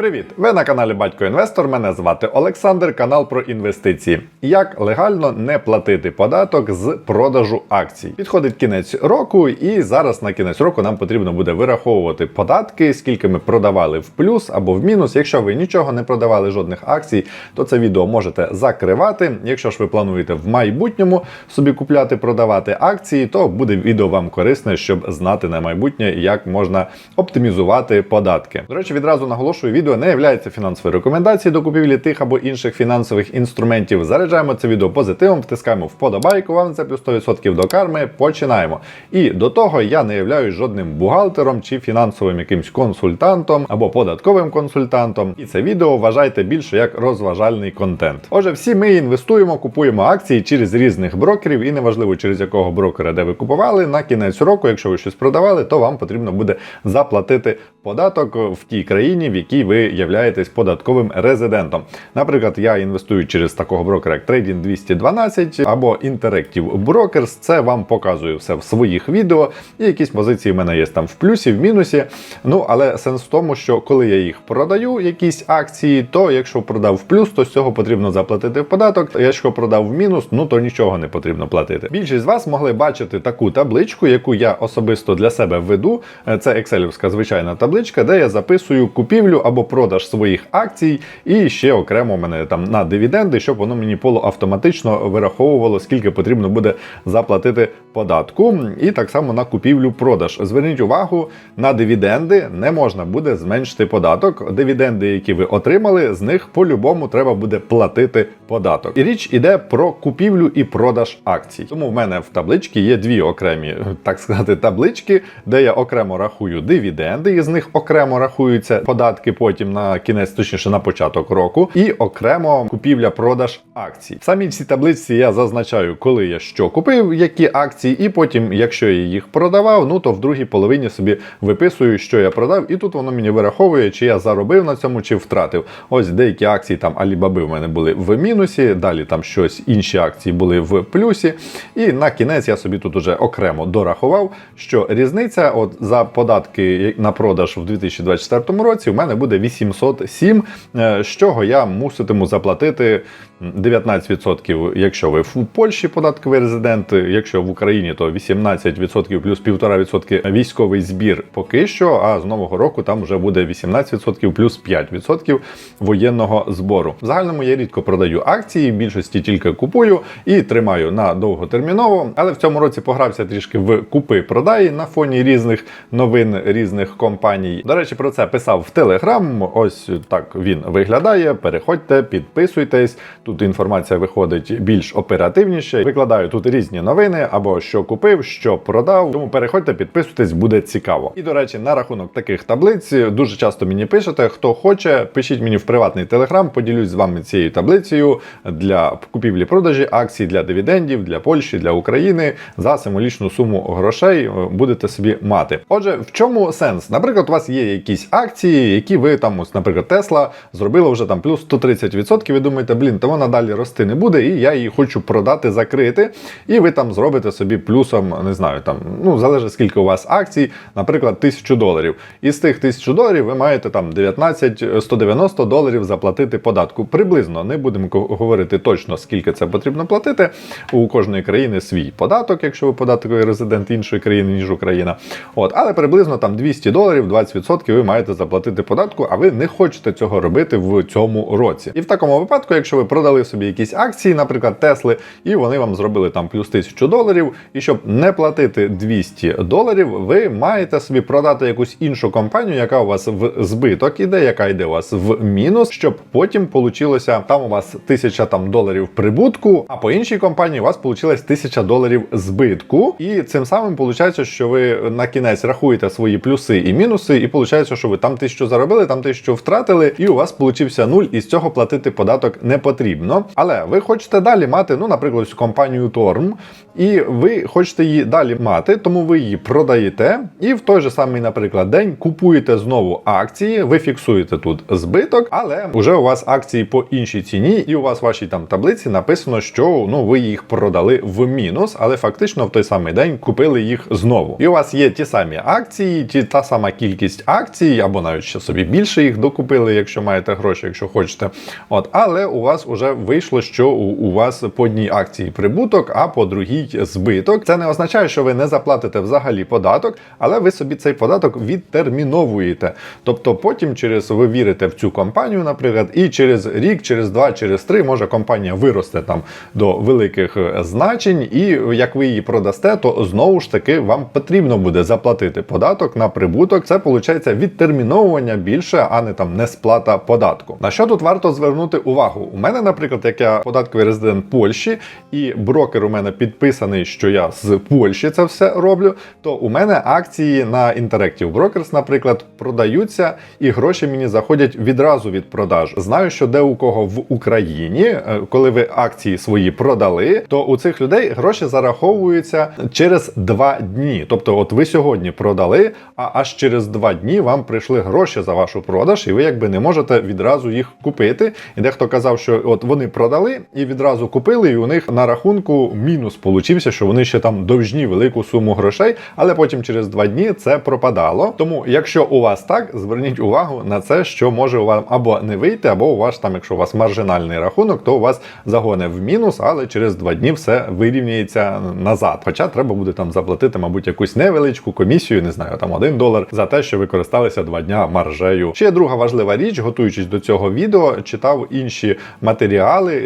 Привіт! Ви на каналі Батько Інвестор. Мене звати Олександр, канал про інвестиції. Як легально не платити податок з продажу акцій? Підходить кінець року, і зараз на кінець року нам потрібно буде вираховувати податки, скільки ми продавали в плюс або в мінус. Якщо ви нічого не продавали жодних акцій, то це відео можете закривати. Якщо ж ви плануєте в майбутньому собі купляти, продавати акції, то буде відео вам корисне, щоб знати на майбутнє, як можна оптимізувати податки. До речі, відразу наголошую, відео не є фінансовою рекомендацією до купівлі тих або інших фінансових інструментів. Заряджаємо це відео позитивом, втискаємо вподобайку. Вам це плюс 100% до карми. Починаємо. І до того я не являюсь жодним бухгалтером чи фінансовим якимсь консультантом або податковим консультантом. І це відео вважайте більше як розважальний контент. Отже, всі ми інвестуємо, купуємо акції через різних брокерів, і неважливо через якого брокера, де ви купували. На кінець року, якщо ви щось продавали, то вам потрібно буде заплатити податок в тій країні, в якій ви являєтесь податковим резидентом. Наприклад, я інвестую через такого брокера, як Trading 212 або Interactive Brokers. Це вам показую все в своїх відео. І якісь позиції в мене є там в плюсі, в мінусі. Ну але сенс в тому, що коли я їх продаю, якісь акції, то якщо продав в плюс, то з цього потрібно заплатити податок. Якщо продав в мінус, ну то нічого не потрібно платити. Більшість з вас могли бачити таку табличку, яку я особисто для себе веду. Це екселівська звичайна табличка, де я записую купівлю або продаж своїх акцій, і ще окремо мене там на дивіденди, щоб воно мені полуавтоматично вираховувало, скільки потрібно буде заплатити податку. І так само на купівлю-продаж. Зверніть увагу, на дивіденди не можна буде зменшити податок. Дивіденди, які ви отримали, з них по-любому треба буде платити податок. І річ іде про купівлю і продаж акцій. Тому в мене в табличці є дві окремі, так сказати, таблички, де я окремо рахую дивіденди, і з них окремо рахуються податки потім на кінець, точніше на початок року, і окремо купівля-продаж акцій. В самій таблиці я зазначаю, коли я що купив, які акції, і потім, якщо я їх продавав, ну то в другій половині собі виписую, що я продав, і тут воно мені вираховує, чи я заробив на цьому, чи втратив. Ось деякі акції там Алібаби в мене були в мінусі, далі там щось інші акції були в плюсі. І на кінець я собі тут уже окремо дорахував, що різниця от за податки на продаж в 2024 році у мене буде 807, е, з чого я муситиму заплатити 19%, якщо ви в Польщі податковий резидент, якщо в Україні, то 18% плюс 1,5% військовий збір поки що, а з нового року там вже буде 18% плюс 5% воєнного збору. В загальному я рідко продаю акції, в більшості тільки купую і тримаю на довготерміново, але в цьому році погрався трішки в купи-продаї на фоні різних новин різних компаній. До речі, про це писав в Телеграм. Ось так він виглядає. Переходьте, підписуйтесь. Тут інформація виходить більш оперативніше. Викладаю тут різні новини або що купив, що продав. Тому переходьте, підписуйтесь, буде цікаво. І до речі, на рахунок таких таблиць дуже часто мені пишете. Хто хоче, пишіть мені в приватний телеграм, поділюсь з вами цією таблицею для купівлі-продажі акцій для дивідендів, для Польщі, для України за символічну суму грошей е, будете собі мати. Отже, в чому сенс? Наприклад, у вас є якісь акції, які ви там, ось, наприклад, Тесла зробила вже там плюс 130%. Ви думаєте, блін, то вона далі рости не буде, і я її хочу продати, закрити. І ви там зробите собі плюсом, не знаю, там, ну, залежить скільки у вас акцій, наприклад, тисячу доларів. І з тих тисячу доларів ви маєте там 19 190 доларів заплатити податку. Приблизно не будемо говорити точно, скільки це потрібно платити. У кожної країни свій податок, якщо ви податковий резидент іншої країни, ніж Україна. От, але приблизно там 200 доларів, 20% ви маєте заплатити податку, а ви не хочете цього робити в цьому році. І в такому випадку, якщо ви продали собі якісь акції, наприклад, Тесли, і вони вам зробили там плюс 1000 доларів, і щоб не платити 200 доларів, ви маєте собі продати якусь іншу компанію, яка у вас в збиток іде, яка йде у вас в мінус, щоб потім получилося там у вас 1000 там доларів прибутку, а по іншій компанії у вас вийшло 1000 доларів збитку. І цим самим виходить, що ви на кінець рахуєте свої плюси і мінуси, і виходить, що ви там 1000 заробили, там 1000 втратили, і у вас получився нуль, і з цього платити податок не потрібно. Але ви хочете далі мати, ну, наприклад, компанію Торм, і ви хочете її далі мати, тому ви її продаєте, і в той же самий, наприклад, день купуєте знову акції, ви фіксуєте тут збиток, але вже у вас акції по іншій ціні, і у вас в вашій там таблиці написано, що ну ви їх продали в мінус, але фактично в той самий день купили їх знову. І у вас є ті самі акції, ті та сама кількість акцій, або навіть ще собі більше їх докупили, якщо маєте гроші, якщо хочете. От, але у вас вже вийшло, що у, вас по одній акції прибуток, а по другій збиток. Це не означає, що ви не заплатите взагалі податок, але ви собі цей податок відтерміновуєте. Тобто потім через ви вірите в цю компанію, наприклад, і через рік, через два, через три може компанія виросте там до великих е, значень, і як ви її продасте, то знову ж таки вам потрібно буде заплатити податок на прибуток. Це виходить відтерміновування більше, а не там не сплата податку. На що тут варто звернути увагу? У мене, наприклад, як я податковий резидент Польщі, і брокер у мене підписаний, що я з Польщі це все роблю. То у мене акції на Interactive Brokers, наприклад, продаються, і гроші мені заходять відразу від продаж. Знаю, що де у кого в Україні, е, коли ви акції свої продали, то у цих людей гроші зараховуються через два дні. Тобто, от ви сьогодні продали, а аж через два дні вам прийшли гроші за вашу продаж, і ви якби не можете відразу їх купити. І дехто казав, що от вони продали і відразу купили, і у них на рахунку мінус получився, що вони ще там довжні велику суму грошей, але потім через два дні це пропадало. Тому, якщо у вас так, зверніть увагу на це, що може у вас або не вийти, або у вас там, якщо у вас маржинальний рахунок, то у вас загоне в мінус, але через два дні все вирівняється назад. Хоча треба буде там заплатити, мабуть, якусь невеличку комісію, не знаю, там один долар за те, що ви користалися два дня маржею. Ще друга важлива річ, готуючись до цього відео, читав інші матеріали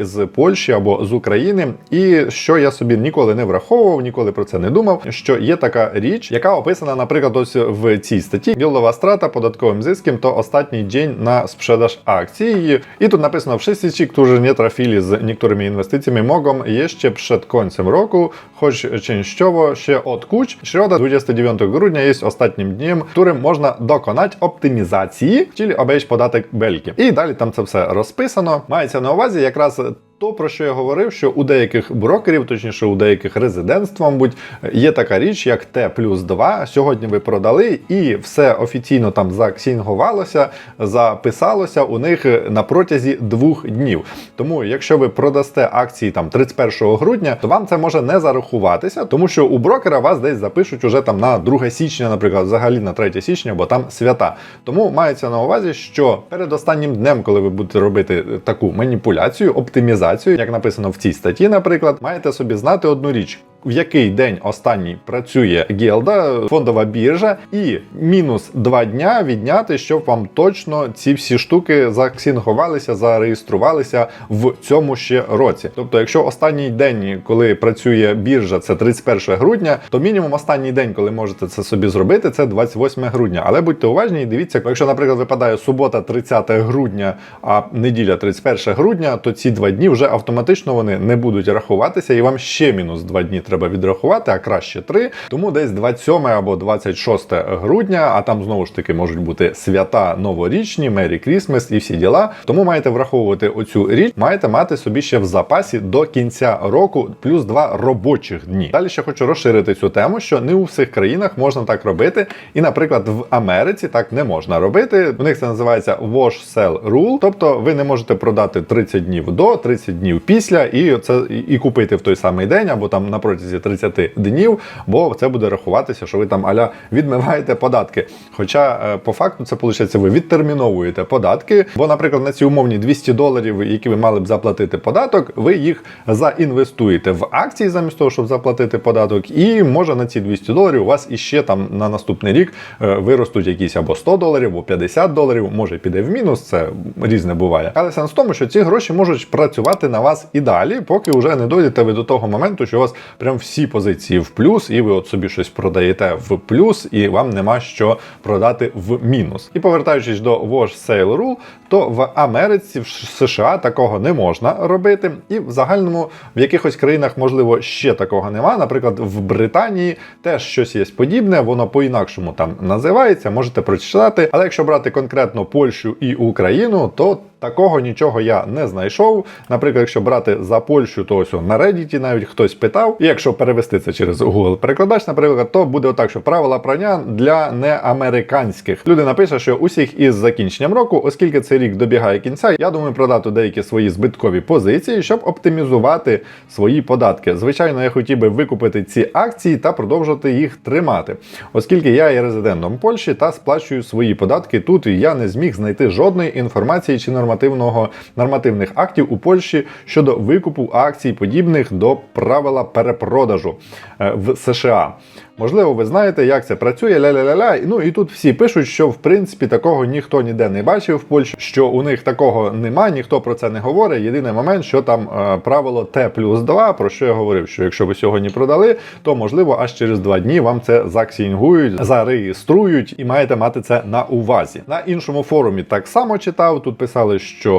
з Польщі або з України, і що я собі ніколи не враховував, ніколи про це не думав. Що є така річ, яка описана, наприклад, ось в цій статті Ділова страта податковим зиском то останній день на sprzedaż akcji. I tu napisano, wszyscy ci, którzy nie trafili z niektórymi inwestycjami, mogą jeszcze przed końcem roku, choć częściowo się odkuć. Środa 29 grudnia jest ostatnim dniem, w którym można dokonać optymizacji, czyli obejść podatek belki. І далі там це все розписано. Мається на увазі якраз то, про що я говорив, що у деяких брокерів, точніше у деяких резидентств, мабуть, є така річ, як Т плюс 2. Сьогодні ви продали, і все офіційно там заксінгувалося, записалося у них на протязі двох днів. Тому, якщо ви продасте акції там 31 грудня, то вам це може не зарахуватися, тому що у брокера вас десь запишуть уже там на 2 січня, наприклад, взагалі на 3 січня, бо там свята. Тому мається на увазі, що перед останнім днем, коли ви будете робити таку маніпуляцію, оптимізацію, як написано в цій статті, наприклад, маєте собі знати одну річ. В який день останній працює гілда, фондова біржа, і мінус два дня відняти, щоб вам точно ці всі штуки заксінгувалися, зареєструвалися в цьому ще році. Тобто, якщо останній день, коли працює біржа, це 31 грудня, то мінімум останній день, коли можете це собі зробити, це 28 грудня. Але будьте уважні і дивіться, якщо, наприклад, випадає субота, 30 грудня, а неділя 31 грудня, то ці два дні вже автоматично вони не будуть рахуватися, і вам ще мінус два дні треба відрахувати, а краще три. Тому десь 27 або 26 грудня, а там знову ж таки можуть бути свята новорічні, Мері Крісмес і всі діла. Тому маєте враховувати оцю річ, маєте мати собі ще в запасі до кінця року плюс два робочих дні. Далі ще хочу розширити цю тему, що не у всіх країнах можна так робити. І, наприклад, в Америці так не можна робити. У них це називається wash sell rule, тобто ви не можете продати 30 днів до, 30 днів після, і це і купити в той самий день або там на протязі 30 днів, бо це буде рахуватися, що ви там аля відмиваєте податки. Хоча е, по факту це виходить, ви відтерміновуєте податки, бо, наприклад, на ці умовні 200 доларів, які ви мали б заплатити податок, ви їх заінвестуєте в акції замість того, щоб заплатити податок, і може на ці 200 доларів у вас іще там на наступний рік е, виростуть якісь або 100 доларів, або 50 доларів, може піде в мінус, це різне буває. Але сенс в тому, що ці гроші можуть працювати на вас і далі, поки вже не дойдете ви до того моменту, що у вас прям всі позиції в плюс, і ви от собі щось продаєте в плюс, і вам нема що продати в мінус. І повертаючись до Wash Sale Rule, то в Америці, в США такого не можна робити. І в загальному в якихось країнах, можливо, ще такого нема. Наприклад, в Британії теж щось є подібне, воно по-інакшому там називається, можете прочитати. Але якщо брати конкретно Польщу і Україну, то такого нічого я не знайшов. Наприклад, якщо брати за Польщу, то ось на Reddit навіть хтось питав. І якщо перевести це через Google перекладач, наприклад, то буде отак, що правила прання для неамериканських. Людина пише, що усіх із закінченням року, оскільки цей рік добігає кінця, я думаю продати деякі свої збиткові позиції, щоб оптимізувати свої податки. Звичайно, я хотів би викупити ці акції та продовжувати їх тримати, оскільки я є резидентом Польщі та сплачую свої податки тут. І я не зміг знайти жодної інформації чи нормативного нормативних актів у Польщі щодо викупу акцій, подібних до правила перепродажу е, в США. Можливо, ви знаєте, як це працює, ля-ля-ля-ля. Ну і тут всі пишуть, що в принципі такого ніхто ніде не бачив в Польщі, що у них такого нема, ніхто про це не говорить. Єдиний момент, що там е, правило Т плюс 2, про що я говорив, що якщо ви сьогодні продали, то можливо аж через два дні вам це заксінгують, зареєструють і маєте мати це на увазі. На іншому форумі так само читав. Тут писали, що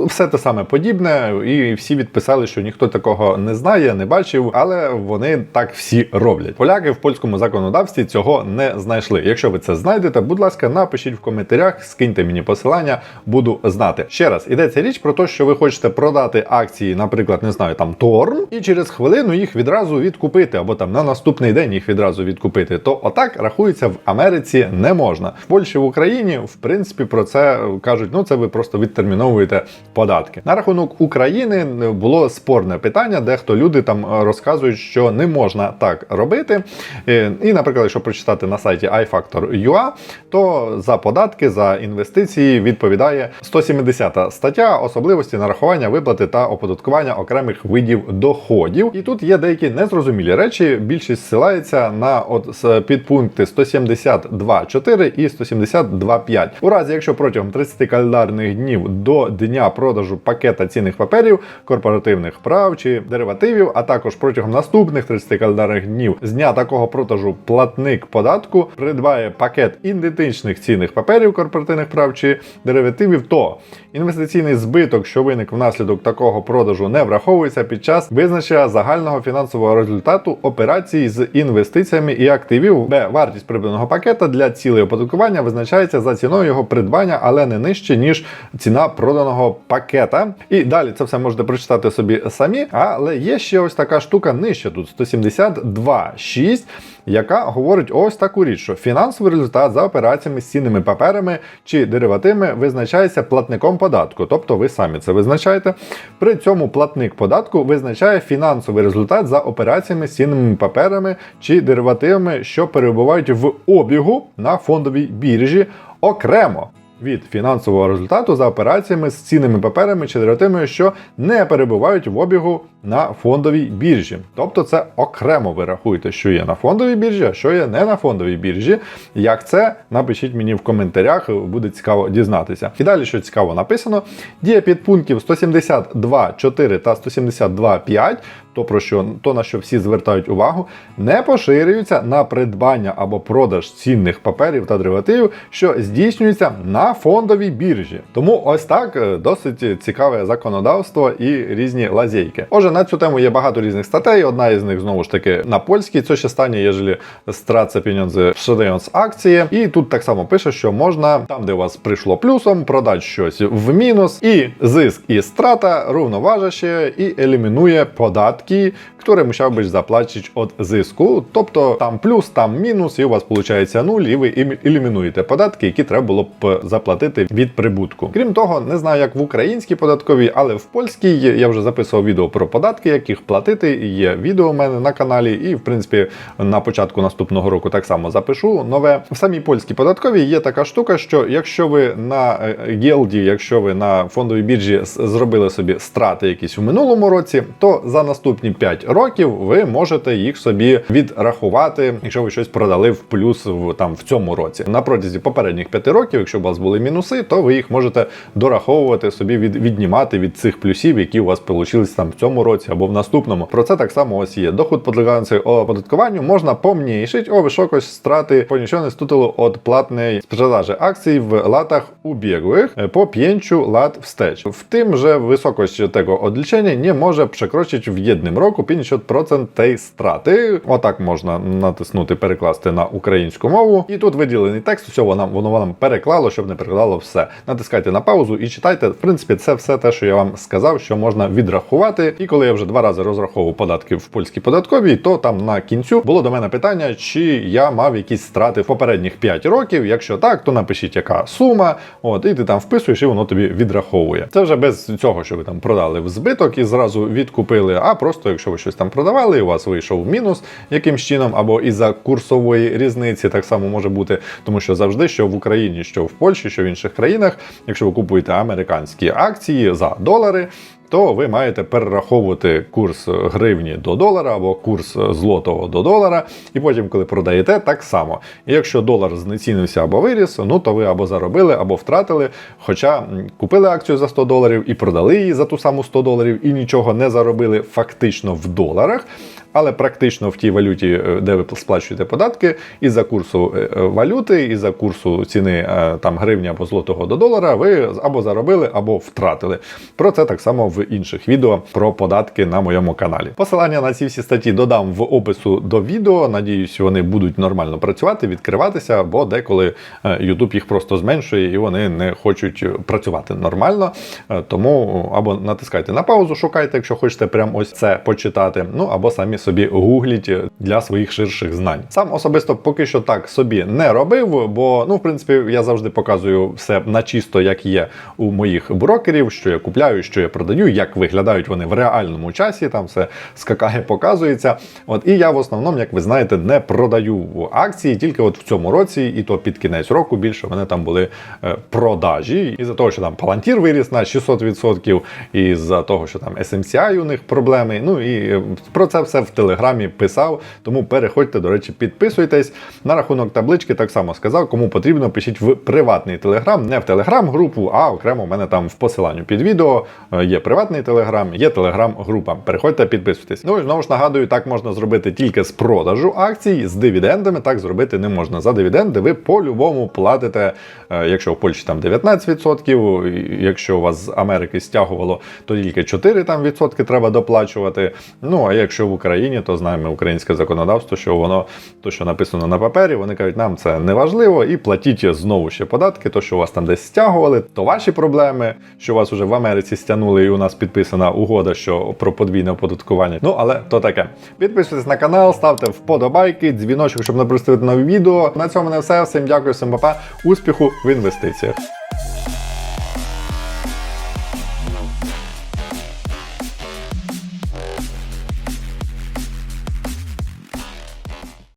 е, все те саме подібне, і всі відписали, що ніхто такого не знає, не бачив, але вони так всі роблять. Поляки в польському законодавстві цього не знайшли. Якщо ви це знайдете, будь ласка, напишіть в коментарях, скиньте мені посилання, буду знати. Ще раз ідеться річ про те, що ви хочете продати акції, наприклад, не знаю, там Торн, і через хвилину їх відразу відкупити, або там на наступний день їх відразу відкупити. То отак рахується в Америці не можна. В Польщі в Україні, в принципі, про це кажуть: ну це ви просто відтерміновуєте податки. На рахунок України було спорне питання, дехто люди там розказують, що не можна так робити. Е, І, наприклад, якщо прочитати на сайті iFactor.ua, то за податки, за інвестиції відповідає 170 стаття особливості нарахування, виплати та оподаткування окремих видів доходів. І тут є деякі незрозумілі речі. Більшість ссилається на от підпункти 172.4 і 172.5. У разі, якщо протягом 30 календарних днів до дня продажу пакета цінних паперів, корпоративних прав чи деривативів, а також протягом наступних 30 календарних днів з дня такого продажу платник податку придбає пакет ідентичних цінних паперів корпоративних прав чи деривативів, то інвестиційний збиток, що виник внаслідок такого продажу, не враховується під час визначення загального фінансового результату операцій з інвестиціями і активів. Б. Вартість придбаного пакета для цілей оподаткування визначається за ціною його придбання, але не нижче, ніж ціна проданого пакета. І далі це все можете прочитати собі самі. Але є ще ось така штука нижче тут 172.6, яка говорить ось таку річ, що фінансовий результат за операціями з цінними паперами чи деривативами визначається платником податку, тобто ви самі це визначаєте. При цьому платник податку визначає фінансовий результат за операціями з цінними паперами чи деривативами, що перебувають в обігу на фондовій біржі окремо. Від фінансового результату за операціями з цінними паперами чи деривативами, що не перебувають в обігу на фондовій біржі. Тобто це окремо ви рахуєте, що є на фондовій біржі, а що є не на фондовій біржі. Як це, напишіть мені в коментарях, буде цікаво дізнатися. І далі, що цікаво написано, дія підпунктів 172.4 та 172.5, то про що то на що всі звертають увагу, не поширюються на придбання або продаж цінних паперів та деривативів, що здійснюються на фондовій біржі. Тому ось так е, досить цікаве законодавство і різні лазейки. Отже, на цю тему є багато різних статей. Одна із них знову ж таки на польській. Це ще стане, єжелі страця pieniądze sprzedając акції. І тут так само пише, що можна там, де у вас прийшло плюсом, продати щось в мінус, і зиск і страта równoważy і елімінує податки, que które musiałbyś zapłacić od зиску. Тобто там плюс, там мінус, і у вас виходить нуль, і ви елімінуєте податки, які треба було б заплатити від прибутку. Крім того, не знаю, як в українській податковій, але в польській я вже записував відео про податки, як їх платити. Є відео у мене на каналі, і в принципі на початку наступного року так само запишу нове. В самій польській податковій є така штука, що якщо ви на е, гілді, якщо ви на фондовій біржі зробили собі страти якісь у минулому році, то за наступні 5 років років ви можете їх собі відрахувати, якщо ви щось продали в плюс в там в цьому році. На протязі попередніх п'яти років, якщо у вас були мінуси, то ви їх можете дораховувати собі від віднімати від цих плюсів, які у вас вийшли там в цьому році або в наступному. Про це так само ось є. Доход подлеганцю оподаткуванню можна помнішить о високості страти по нічого стутило від платної споживажі акцій в латах убіглих е, по 5 лат встеч. В тим же високості того одлічення не може перекрочити в єдним року 50 процентей страти. Отак можна натиснути, перекласти на українську мову. І тут виділений текст, усього нам воно вам переклало, щоб не перекладало все. Натискайте на паузу і читайте. В принципі, це все те, що я вам сказав, що можна відрахувати. І коли я вже два рази розраховував податки в польській податковій, то там на кінцю було до мене питання, чи я мав якісь страти в попередніх 5 років. Якщо так, то напишіть, яка сума. От, і ти там вписуєш, і воно тобі відраховує. Це вже без цього, що ви там продали в збиток і зразу відкупили, а просто якщо ви щось там продавали, і у вас вийшов мінус якимсь чином, або із-за курсової різниці, так само може бути, тому що завжди, що в Україні, що в Польщі, що в інших країнах, якщо ви купуєте американські акції за долари. То ви маєте перераховувати курс гривні до долара або курс злотого до долара, і потім, коли продаєте, так само. І якщо долар знецінився або виріс, ну то ви або заробили, або втратили. Хоча купили акцію за 100 доларів і продали її за ту саму 100 доларів, і нічого не заробили фактично в доларах. Але практично в тій валюті, е, де ви сплачуєте податки, і за курсу е, е, валюти, і за курсу ціни там гривні або злотого до долара, ви або заробили, або втратили. Про це так само в інших відео про податки на моєму каналі. Посилання на ці всі статті додам в опису до відео. Надіюсь, вони будуть нормально працювати, відкриватися, бо деколи е, YouTube їх просто зменшує і вони не хочуть працювати нормально. Е, Тому або натискайте на паузу, шукайте, якщо хочете прямо ось це почитати. Ну або самі собі гугліть для своїх ширших знань. Сам особисто поки що так собі не робив, бо ну, в принципі, я завжди показую все на чисто, як є у моїх брокерів, що я купляю, що я продаю, як виглядають вони в реальному часі. Там все скакає, показується. От і я в основному, як ви знаєте, не продаю акції, тільки от в цьому році, і то під кінець року більше в мене там були е, продажі. І за того, що там Palantir виріс на 600%, і за того, що там SMCI у них проблеми. Ну і е, про це все в телеграмі писав. Тому переходьте, до речі, підписуйтесь. На рахунок таблички так само сказав, кому потрібно, пишіть в приватний телеграм, не в телеграм-групу, а окремо в мене там в посиланню під відео е, є приватний телеграм, є телеграм-група. Переходьте, підписуйтесь. Ну і знову ж нагадую, так можна зробити тільки з продажу акцій, з дивідендами так зробити не можна. За дивіденди ви по-любому платите, е, якщо в Польщі там 19%, якщо у вас з Америки стягувало, то тільки 4 там відсотки треба доплачувати. Ну а якщо в Україні, то знаємо українське законодавство, що воно то, що написано на папері, вони кажуть, нам це не важливо, і платіть знову ще податки, то що у вас там десь стягували, то ваші проблеми, що вас уже в Америці стягнули, і у нас підписана угода, що про подвійне оподаткування. Ну але то таке. Підписуйтесь на канал, ставте вподобайки, дзвіночок, щоб не пропустити нові відео. На цьому не все. Всім дякую, всім папа. Успіху в інвестиціях.